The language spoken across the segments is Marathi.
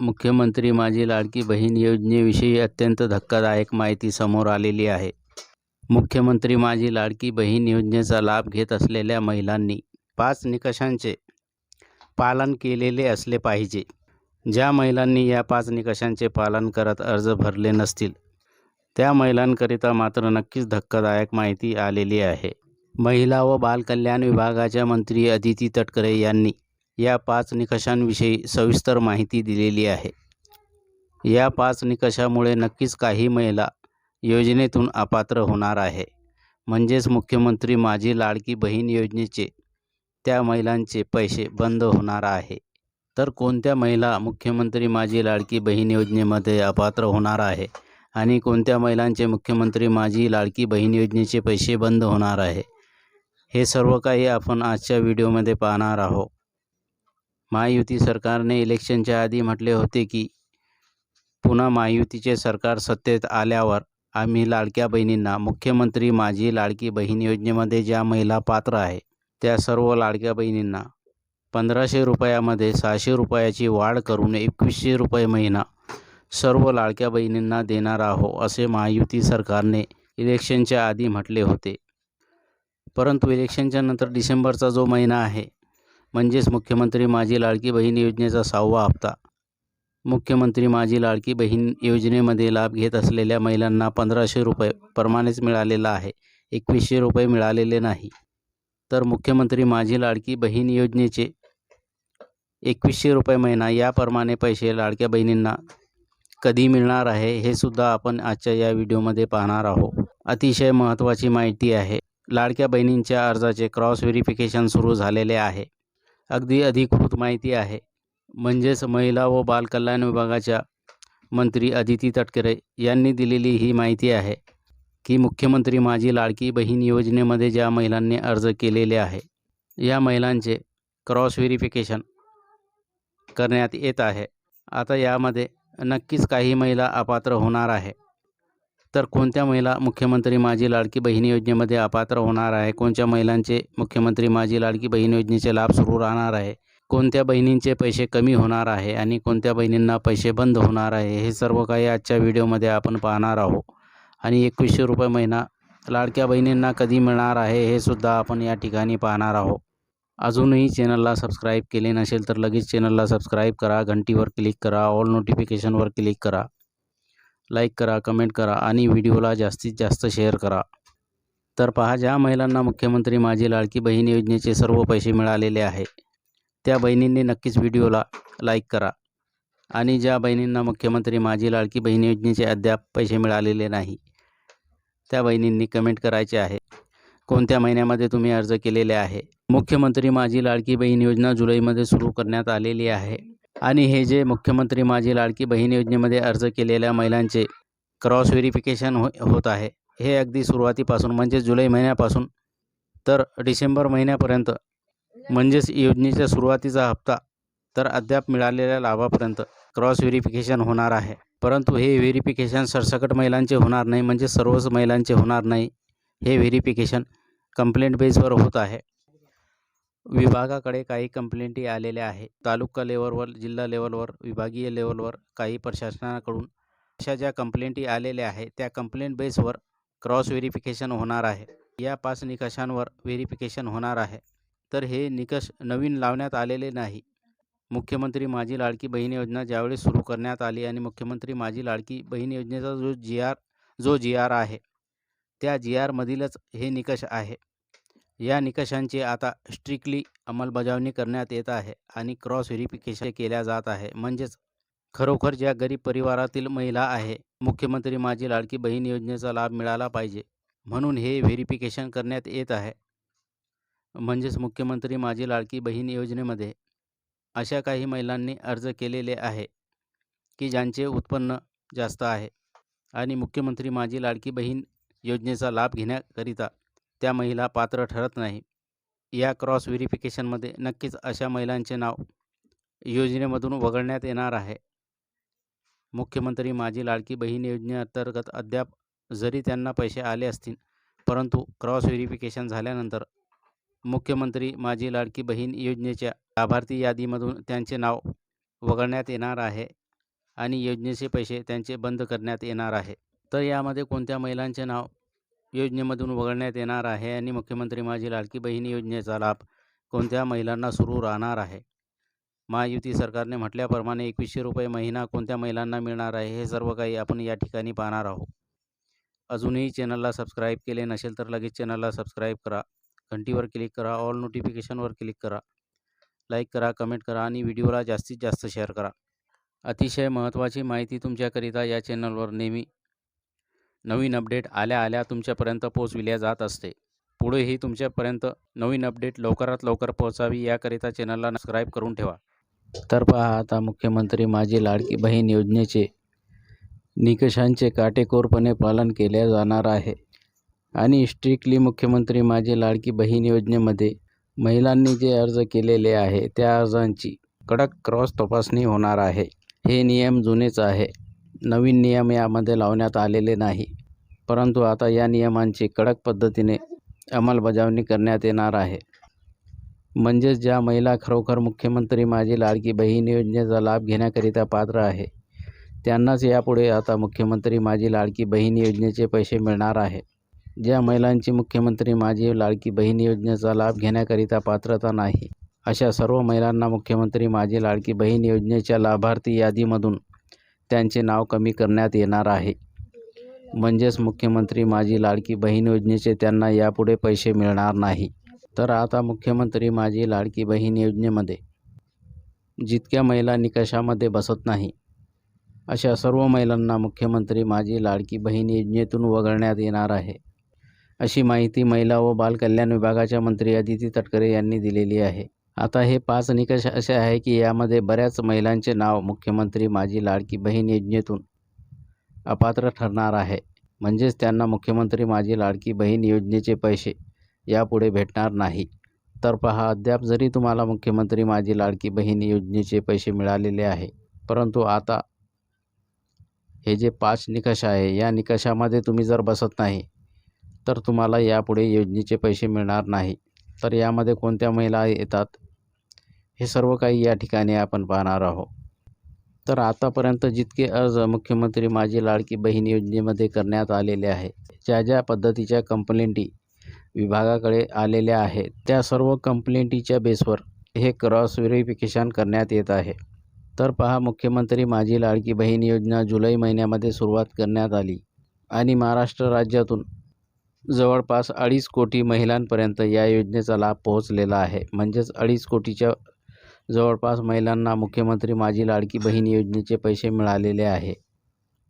मुख्यमंत्री माझी लाडकी बहीण योजनेविषयी अत्यंत धक्कादायक माहिती समोर आलेली आहे. मुख्यमंत्री माझी लाडकी बहीण योजनेचा लाभ घेत असलेल्या महिलांनी पाच निकषांचे पालन केलेले असले पाहिजे. ज्या महिलांनी या पाच निकषांचे पालन करत अर्ज भरले नसतील त्या महिलांकरिता मात्र नक्कीच धक्कादायक माहिती आलेली आहे. महिला व बालकल्याण विभागाच्या मंत्री अदिती तटकरे यांनी या पाच निकषांविषयी सविस्तर माहिती दिलेली आहे. या पाच निकषामुळे नक्कीच काही महिला योजनेतून अपात्र होणार आहे. म्हणजेच मुख्यमंत्री माझी लाडकी बहीण योजनेचे त्या महिलांचे पैसे बंद होणार आहे. तर कोणत्या महिला मुख्यमंत्री माझी लाडकी बहीण योजनेमध्ये अपात्र होणार आहे? आणि कोणत्या महिलांचे मुख्यमंत्री माझी लाडकी बहीण योजनेचे पैसे बंद होणार आहे? हे सर्व काही आपण आजच्या व्हिडिओमध्ये पाहणार आहोत. महायुती सरकारने इलेक्शनच्या आधी म्हटले होते की पुन्हा महायुतीचे सरकार सत्तेत आल्यावर आम्ही लाडक्या बहिणींना मुख्यमंत्री माझी लाडकी बहीण योजनेमध्ये ज्या महिला पात्र आहे त्या सर्व लाडक्या बहिणींना पंधराशे रुपयामध्ये सहाशे रुपयाची वाढ करून एकवीसशे रुपये महिना सर्व लाडक्या बहिणींना देणार आहो असे महायुती सरकारने इलेक्शनच्या आधी म्हटले होते. परंतु इलेक्शनच्या नंतर डिसेंबरचा जो महिना आहे म्हणजेच मुख्यमंत्री माझी लाडकी बहीण योजनेचा सहावा हप्ता. मुख्यमंत्री माझी लाडकी बहीण योजनेमध्ये लाभ घेत असलेल्या महिलांना पंधराशे रुपये प्रमाणेच मिळालेला आहे. एकवीसशे रुपये मिळालेले नाही. तर मुख्यमंत्री माझी लाडकी बहीण योजनेचे एकवीसशे रुपये महिना याप्रमाणे पैसे लाडक्या बहिणींना कधी मिळणार आहे हे सुद्धा आपण आजच्या या व्हिडिओमध्ये पाहणार आहोत. अतिशय महत्त्वाची माहिती आहे. लाडक्या बहिणींच्या अर्जाचे क्रॉस व्हेरिफिकेशन सुरू झालेले आहे. अगदी अधिकृत माहिती आहे. म्हणजेच महिला व बालकल्याण विभागाच्या मंत्री अदिती तटकरे यांनी दिलेली ही माहिती आहे की मुख्यमंत्री माझी लाडकी बहीण योजनेमध्ये ज्या महिलांनी अर्ज केलेले आहे या महिलांचे क्रॉस व्हेरिफिकेशन करण्यात येत आहे. आता यामध्ये नक्कीच काही महिला अपात्र होणार आहे. तर कोणत्या महिला मुख्यमंत्री माझी लाडकी बहीण योजनेमध्ये अपात्र होणार आहे? कोणत्या महिलांचे मुख्यमंत्री माझी लाडकी बहीण योजनेचे लाभ सुरू राहणार आहे? कोणत्या बहिणींचे पैसे कमी होणार आहे आणि कोणत्या बहिणींना पैसे बंद होणार आहे? हे सर्व काही आजच्या व्हिडिओमध्ये आपण पाहणार आहोत. आणि एकवीसशे रुपये महिना लाडक्या बहिणींना कधी मिळणार आहे हे सुद्धा आपण या ठिकाणी पाहणार आहोत. अजूनही चॅनलला सबस्क्राईब केले नसेल तर लगेच चॅनलला सबस्क्राईब करा घंटीवर क्लिक करा ऑल नोटिफिकेशनवर क्लिक करा. लाईक करा कमेंट करा आणि व्हिडिओला जास्तीत जास्त शेअर करा. तर पहा ज्या महिलांना मुख्यमंत्री माझी लाडकी बहीण योजनेचे सर्व पैसे मिळालेले आहे त्या बहिणींनी नक्कीच व्हिडिओला लाईक करा. आणि ज्या बहिणींना मुख्यमंत्री माझी लाडकी बहीण योजनेचे अद्याप पैसे मिळालेले नाही त्या बहिणींनी कमेंट करायचे आहे. कोणत्या महिन्यामध्ये तुम्ही अर्ज केलेले आहे? मुख्यमंत्री माझी लाडकी बहीण योजना जुलैमध्ये सुरू करण्यात आलेली आहे. आणि हे जे मुख्यमंत्री माझी लाडकी बहीण योजनेमध्ये अर्ज केलेल्या महिलांचे क्रॉस व्हेरिफिकेशन हो होत आहे हे अगदी सुरुवातीपासून म्हणजे जुलै महिन्यापासून तर डिसेंबर महिन्यापर्यंत म्हणजेच योजनेच्या सुरुवातीचा हप्ता तर अद्याप मिळालेल्या लाभापर्यंत क्रॉस व्हेरिफिकेशन होणार आहे. परंतु हे व्हेरिफिकेशन सरसकट महिलांचे होणार नाही म्हणजे सर्वच महिलांचे होणार नाही हे व्हेरिफिकेशन कंप्लेंट बेसवर होत आहे. विभागाकडे काही कंप्लेंटी आलेल्या आहे तालुका लेवलवर जिल्हा लेवलवर विभागीय लेवलवर काही प्रशासनाकडून अशा ज्या कंप्लेंटी आलेल्या आहे त्या कंप्लेंट बेसवर क्रॉस व्हेरिफिकेशन होणार आहे. या पाच निकषांवर व्हेरिफिकेशन होणार आहे. तर हे निकष नवीन लावण्यात आलेले नाही. मुख्यमंत्री माझी लाडकी बहीण योजना ज्यावेळेस सुरू करण्यात आली आणि मुख्यमंत्री माझी लाडकी बहीण योजनेचा जो जी आर जो जी आर आहे त्या जी आरमधीलच हे निकष आहे. या निकषांची आता स्ट्रिक्टली अंमलबजावणी करण्यात येत आहे आणि क्रॉस व्हेरिफिकेशन केल्या जात आहे. म्हणजेच खरोखर ज्या गरीब परिवारातील महिला आहे मुख्यमंत्री माझी लाडकी बहीण योजनेचा लाभ मिळाला पाहिजे म्हणून हे व्हेरिफिकेशन करण्यात येत आहे. म्हणजेच मुख्यमंत्री माझी लाडकी बहीण योजनेमध्ये अशा काही महिलांनी अर्ज केलेले आहे की ज्यांचे उत्पन्न जास्त आहे आणि मुख्यमंत्री माझी लाडकी बहीण योजनेचा लाभ घेण्याकरिता त्या महिला पात्र ठरत नाही. या क्रॉस व्हेरिफिकेशनमध्ये नक्कीच अशा महिलांचे नाव योजनेमधून वगळण्यात येणार आहे. मुख्यमंत्री माझी लाडकी बहीण योजनेअंतर्गत अद्याप जरी त्यांना पैसे आले असतील परंतु क्रॉस व्हेरिफिकेशन झाल्यानंतर मुख्यमंत्री माझी लाडकी बहीण योजनेच्या लाभार्थी यादीमधून त्यांचे नाव वगळण्यात येणार आहे आणि योजनेचे पैसे त्यांचे बंद करण्यात येणार आहे. तर यामध्ये कोणत्या महिलांचे नाव योजनेमधून वगळण्यात येणार आहे आणि मुख्यमंत्री माझी लाडकी बहीण योजनेचा लाभ कोणत्या महिलांना सुरू राहणार आहे? महायुती सरकारने म्हटल्याप्रमाणे एकवीसशे रुपये महिना कोणत्या महिलांना मिळणार आहे हे सर्व काही आपण या ठिकाणी पाहणार आहोत. अजूनही चॅनलला सबस्क्राईब केले नसेल तर लगेच चॅनलला सबस्क्राईब करा घंटीवर क्लिक करा ऑल नोटिफिकेशनवर क्लिक करा लाईक करा कमेंट करा आणि व्हिडिओला जास्तीत जास्त शेअर करा. अतिशय महत्त्वाची माहिती तुमच्याकरिता या चॅनलवर नेहमी नवीन अपडेट आल्या आल्या तुमच्यापर्यंत पोचविल्या जात असते. पुढेही तुमच्यापर्यंत नवीन अपडेट लवकरात लवकर पोहोचावी याकरिता चॅनलला सबस्क्राईब करून ठेवा. तर पहा आता मुख्यमंत्री माझी लाडकी बहीण योजनेचे निकषांचे काटेकोरपणे पालन केले जाणार आहे. आणि स्ट्रिक्टली मुख्यमंत्री माझी लाडकी बहीण योजनेमध्ये महिलांनी जे अर्ज केलेले आहे त्या अर्जांची कडक क्रॉस तपासणी होणार आहे. हे नियम जुनेच आहे. नवीन नियम यामध्ये लावण्यात आलेले नाही. परंतु आता या नियमांची कडक पद्धतीने अंमलबजावणी करण्यात येणार आहे. म्हणजेच ज्या महिला खरोखर मुख्यमंत्री माझी लाडकी बहीण योजनेचा लाभ घेण्याकरिता पात्र आहे त्यांनाच यापुढे आता मुख्यमंत्री माझी लाडकी बहीण योजनेचे पैसे मिळणार आहे. ज्या महिलांची मुख्यमंत्री माझी लाडकी बहीण योजनेचा लाभ घेण्याकरिता पात्रता नाही अशा सर्व महिलांना मुख्यमंत्री माझी लाडकी बहीण योजनेच्या लाभार्थी यादीमधून त्यांचे नाव कमी करण्यात येणार आहे. म्हणजेच मुख्यमंत्री माझी लाडकी बहीण योजनेचे त्यांना यापुढे पैसे मिळणार नाही. तर आता मुख्यमंत्री माझी लाडकी बहीण योजनेमध्ये जितक्या महिला निकषामध्ये बसत नाही अशा सर्व महिलांना मुख्यमंत्री माझी लाडकी बहीण योजनेतून वगळण्यात येणार आहे. अशी माहिती महिला व बालकल्याण विभागाच्या मंत्री अदिती तटकरे यांनी दिलेली आहे. आता हे पाच निकष असे आहे की यामध्ये बऱ्याच महिलांचे नाव मुख्यमंत्री माझी लाडकी बहीण योजनेतून अपात्र ठरणार आहे. म्हणजेच त्यांना मुख्यमंत्री माझी लाडकी बहीण योजनेचे पैसे यापुढे भेटणार नाही. तर पहा अद्याप जरी तुम्हाला मुख्यमंत्री माझी लाडकी बहीण योजनेचे पैसे मिळालेले आहे परंतु आता हे जे पाच निकष आहे या निकषामध्ये तुम्ही जर बसत नाही तर तुम्हाला यापुढे योजनेचे पैसे मिळणार नाही. तर यामध्ये कोणत्या महिला येतात? हे सर्व काही या ठिकाणी आपण पाहणार आहोत. तर आतापर्यंत जितके अर्ज मुख्यमंत्री माझी लाडकी बहीण योजनेमध्ये करण्यात आलेले आहे ज्या ज्या पद्धतीच्या कंप्लेंटी विभागाकडे आलेल्या आहेत त्या सर्व कंप्लेंटीच्या बेसवर हे क्रॉस व्हेरिफिकेशन करण्यात येत आहे. तर पहा मुख्यमंत्री माझी लाडकी बहीण योजना जुलै महिन्यामध्ये सुरुवात करण्यात आली आणि महाराष्ट्र राज्यातून जवळपास अडीच कोटी महिलांपर्यंत या योजनेचा लाभ पोहोचलेला आहे. म्हणजेच अडीच कोटीच्या जवळपास महिलांना मुख्यमंत्री माझी लाडकी बहीण योजनेचे पैसे मिळालेले आहे.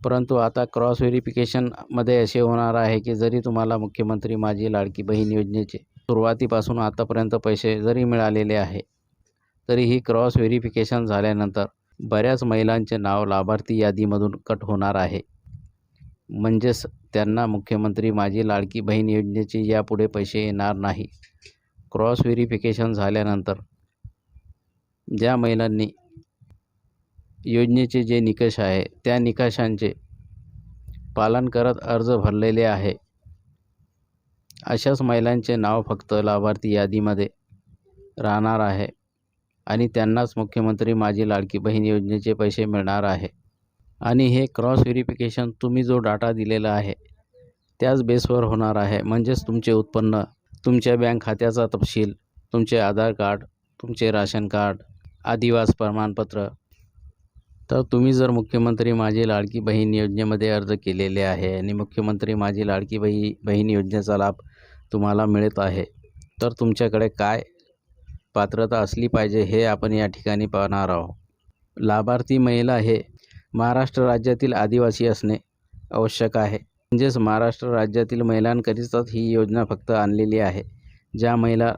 परंतु आता क्रॉस व्हेरिफिकेशनमध्ये असे होणार आहे की जरी तुम्हाला मुख्यमंत्री माझी लाडकी बहीण योजनेचे सुरुवातीपासून आतापर्यंत पैसे जरी मिळालेले आहे तरीही क्रॉस व्हेरिफिकेशन झाल्यानंतर बऱ्याच महिलांचे नाव लाभार्थी यादीमधून कट होणार आहे. म्हणजेच त्यांना मुख्यमंत्री माझी लाडकी बहीण योजनेचे यापुढे पैसे येणार नाही. क्रॉस व्हेरिफिकेशन झाल्यानंतर ज्या महिलांनी योजनेचे जे निकष आहे त्या निकषांचे पालन करत अर्ज भरलेले आहे. अशाच महिलांचे नाव फक्त लाभार्थी यादीमध्ये राहणार आहे आणि त्यांनाच मुख्यमंत्री माझी लाडकी बहीण योजनेचे पैसे मिळणार आहे. आणि हे क्रॉस व्हेरिफिकेशन तुम्ही जो डाटा दिलेला आहे त्याच बेसवर होणार आहे. म्हणजेच तुमचे उत्पन्न तुमच्या बँक खात्याचा तपशील तुमचे आधार कार्ड तुमचे राशन कार्ड आदिवास प्रमाणपत्र. तर तुम्ही जर मुख्यमंत्री माझी लाडकी बहीण योजनेमध्ये अर्ज केलेले आहे आणि मुख्यमंत्री माझी लाडकी बही बहीण योजनेचा लाभ तुम्हाला मिळत आहे तर तुमच्याकडे काय पात्रता असली पाहिजे हे आपण या ठिकाणी पाहणार आहोत. लाभार्थी महिला हे महाराष्ट्र राज्यातील आदिवासी असणे आवश्यक आहे. म्हणजेच महाराष्ट्र राज्यातील महिलांकरिताच ही योजना फक्त आणलेली आहे. ज्या महिला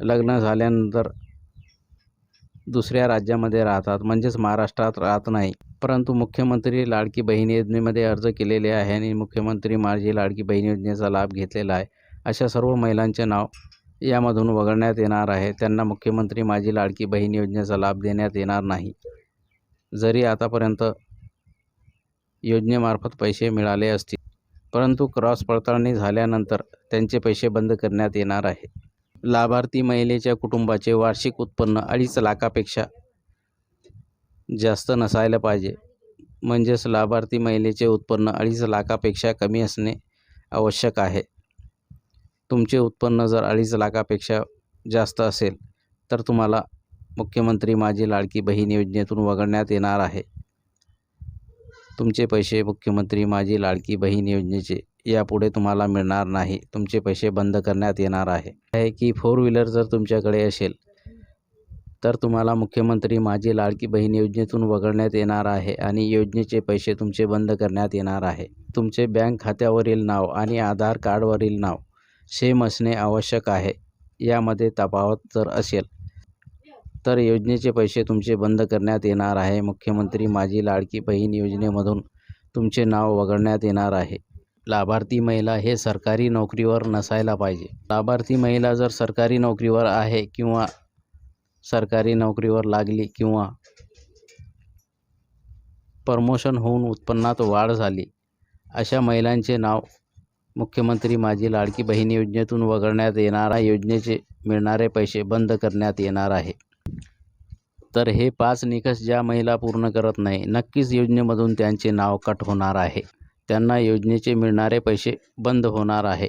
लग्न झाल्यानंतर दुसऱ्या राज्यामध्ये राहतात म्हणजेच महाराष्ट्रात राहत नाही. परंतु मुख्यमंत्री लाडकी बहीण योजनेमध्ये अर्ज केलेले आहे आणि मुख्यमंत्री माझी लाडकी बहीण योजनेचा लाभ घेतलेला आहे. अशा सर्व महिलांचे नाव यामधून वगळण्यात येणार आहे. त्यांना मुख्यमंत्री माझी लाडकी बहीण योजनेचा लाभ देण्यात येणार नाही. जरी आतापर्यंत योजनेमार्फत पैसे मिळाले असतील परंतु क्रॉस पडताळणी झाल्यानंतर त्यांचे पैसे बंद करण्यात येणार आहे. लाभार्थी महिलेच्या कुटुंबाचे वार्षिक उत्पन्न अडीच लाखापेक्षा जास्त नसायला पाहिजे. म्हणजेच लाभार्थी महिलेचे उत्पन्न अडीच लाखापेक्षा कमी असणे आवश्यक आहे. तुमचे उत्पन्न जर अडीच लाखापेक्षा जास्त असेल तर तुम्हाला मुख्यमंत्री माझी लाडकी बहीण योजनेतून वगळण्यात येणार आहे. तुमचे पैसे मुख्यमंत्री माझी लाडकी बहीण योजनेचे यापुढे तुम्हाला मिळणार नाही. तुमचे पैसे बंद करण्यात येणार आहे. आहे की फोर व्हीलर जर तुमच्याकडे असेल तर तुम्हाला मुख्यमंत्री माझी लाडकी बहीण योजनेतून वगळण्यात येणार आहे आणि योजनेचे पैसे तुमचे बंद करण्यात येणार आहे. तुमचे बँक खात्यावरील नाव आणि आधार कार्डवरील नाव सेम असणे आवश्यक आहे. यामध्ये तफावत जर असेल तर योजनेचे पैसे तुमचे बंद करण्यात येणार आहे. मुख्यमंत्री माझी लाडकी बहीण योजनेमधून तुमचे नाव वगळण्यात येणार आहे. लाभार्थी महिला हे सरकारी नोकरीवर नसायला पाहिजे. लाभार्थी महिला जर सरकारी नोकरीवर आहे किंवा सरकारी नोकरीवर लागली किंवा प्रमोशन होऊन उत्पन्नात वाढ झाली अशा महिलांचे नाव मुख्यमंत्री माझी लाडकी बहीण योजनेतून वगळण्यात येणारा योजनेचे मिळणारे पैसे बंद करण्यात येणार आहे. तर हे पाच निकष ज्या महिला पूर्ण करत नाही नक्कीच योजनेमधून त्यांचे नाव कट होणार आहे. त्यांना योजनेचे मिळणारे पैसे बंद होणार आहे.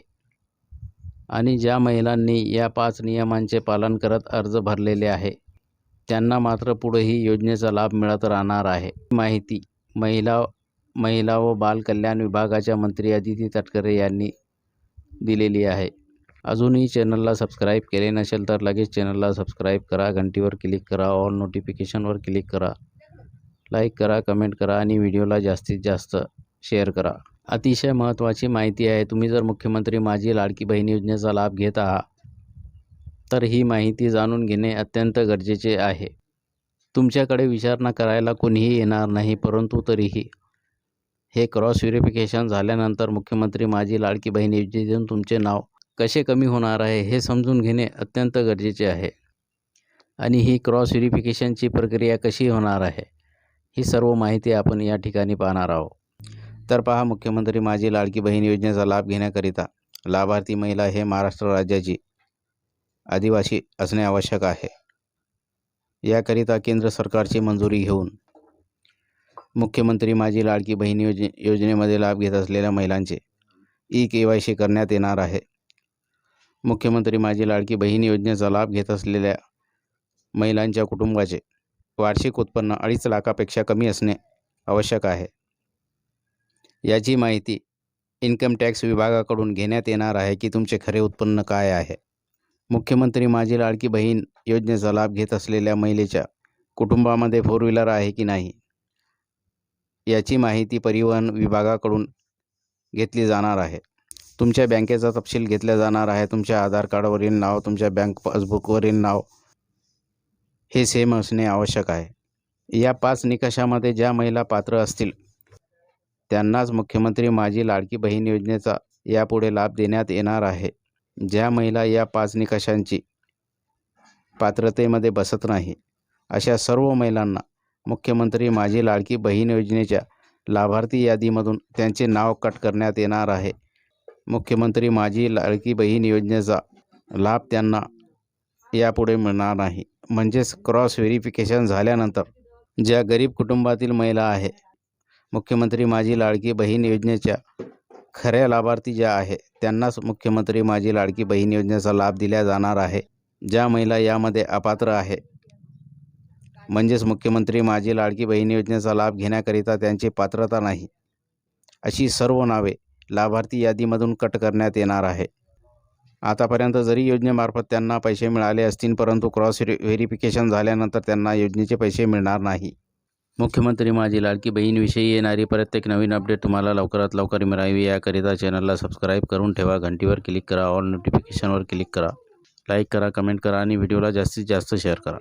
आणि ज्या महिलांनी या पाच नियमांचे पालन करत अर्ज भरलेले आहे त्यांना मात्र पुढेही योजनेचा लाभ मिळत राहणार आहे. माहिती महिला महिला व बालकल्याण विभागाच्या मंत्री अदिती तटकरे यांनी दिलेली आहे. अजूनही चॅनलला सबस्क्राईब केले नसेल तर लगेच चॅनलला सबस्क्राईब करा घंटीवर क्लिक करा ऑल नोटिफिकेशनवर क्लिक करा. लाईक करा कमेंट करा आणि व्हिडिओला जास्तीत जास्त शेअर करा. अतिशय महत्त्वाची माहिती आहे तुम्ही जर मुख्यमंत्री माझी लाडकी बहीण योजनेचा लाभ घेत आहात तर ही माहिती जाणून घेणे अत्यंत गरजेचे आहे. तुमच्याकडे विचारणा करायला कोणीही येणार नाही परंतु तरीही. हे क्रॉस व्हेरिफिकेशन झाल्यानंतर मुख्यमंत्री माझी लाडकी बहीण योजनेतून तुमचे नाव कसे कमी होणार आहे हे समजून घेणे अत्यंत गरजेचे आहे. आणि ही क्रॉस व्हेरिफिकेशनची प्रक्रिया कशी होणार आहे ही सर्व माहिती आपण या ठिकाणी पाहणार आहोत. तर पहा मुख्यमंत्री माझी लाडकी बहीण योजनेचा लाभ घेण्याकरिता लाभार्थी महिला हे महाराष्ट्र राज्याची आदिवासी असणे आवश्यक आहे. याकरिता केंद्र सरकारची मंजुरी घेऊन मुख्यमंत्री माझी लाडकी बहीण योजने योजनेमध्ये लाभ घेत असलेल्या महिलांचे ई के वाय सी करण्यात येणार आहे. मुख्यमंत्री माझी लाडकी बहीण योजनेचा लाभ घेत असलेल्या महिलांच्या कुटुंबाचे वार्षिक उत्पन्न अडीच लाखापेक्षा कमी असणे आवश्यक आहे. याची माहिती इन्कम टॅक्स विभागाकडून घेण्यात येणार आहे की तुमचे खरे उत्पन्न काय आहे? मुख्यमंत्री माझी लाडकी बहीण योजनेचा लाभ घेत असलेल्या महिलेच्या कुटुंबामध्ये फोर व्हीलर आहे की नाही? याची माहिती परिवहन विभागाकडून घेतली जाणार आहे. तुमच्या बँकेचा तपशील घेतला जाणार आहे. तुमच्या आधार कार्डवरील नाव तुमच्या बँक पासबुकवरील नाव हे सेम असणे आवश्यक आहे. या पाच निकषामध्ये ज्या महिला पात्र असतील त्यांनाच मुख्यमंत्री माझी लाडकी बहीण योजनेचा यापुढे लाभ देण्यात येणार आहे. ज्या महिला या पाच निकषांची पात्रतेमध्ये बसत नाही अशा सर्व महिलांना मुख्यमंत्री माझी लाडकी बहीण योजनेच्या लाभार्थी यादीमधून त्यांचे नाव कट करण्यात येणार आहे. मुख्यमंत्री माझी लाडकी बहीण योजनेचा लाभ त्यांना यापुढे मिळणार नाही. म्हणजेच क्रॉस व्हेरिफिकेशन झाल्यानंतर ज्या गरीब कुटुंबातील महिला आहे मुख्यमंत्री माझी लाडकी बहीण योजनेच्या खऱ्या लाभार्थी ज्या आहे त्यांनाच मुख्यमंत्री माझी लाडकी बहीण योजनेचा लाभ दिला जाणार आहे. ज्या महिला यामध्ये अपात्र आहे म्हणजेच मुख्यमंत्री माझी लाडकी बहीण योजनेचा लाभ घेण्याकरिता त्यांची पात्रता नाही अशी सर्व नावे लाभार्थी यादीमधून कट करण्यात येणार आहे. आतापर्यंत जरी योजनेमार्फत त्यांना पैसे मिळाले असतील परंतु क्रॉस व्हेरिफिकेशन झाल्यानंतर त्यांना योजनेचे पैसे मिळणार नाही. मुख्यमंत्री माझी लाडकी बहीणविषयी येणारी प्रत्येक नवीन अपडेट तुम्हाला लवकरात लवकर मिळावी. याकरिता चॅनलला सबस्क्राईब करून ठेवा. घंटीवर क्लिक करा. ऑल नोटिफिकेशनवर क्लिक करा. लाईक करा कमेंट करा आणि व्हिडिओला जास्तीत जास्त शेअर करा.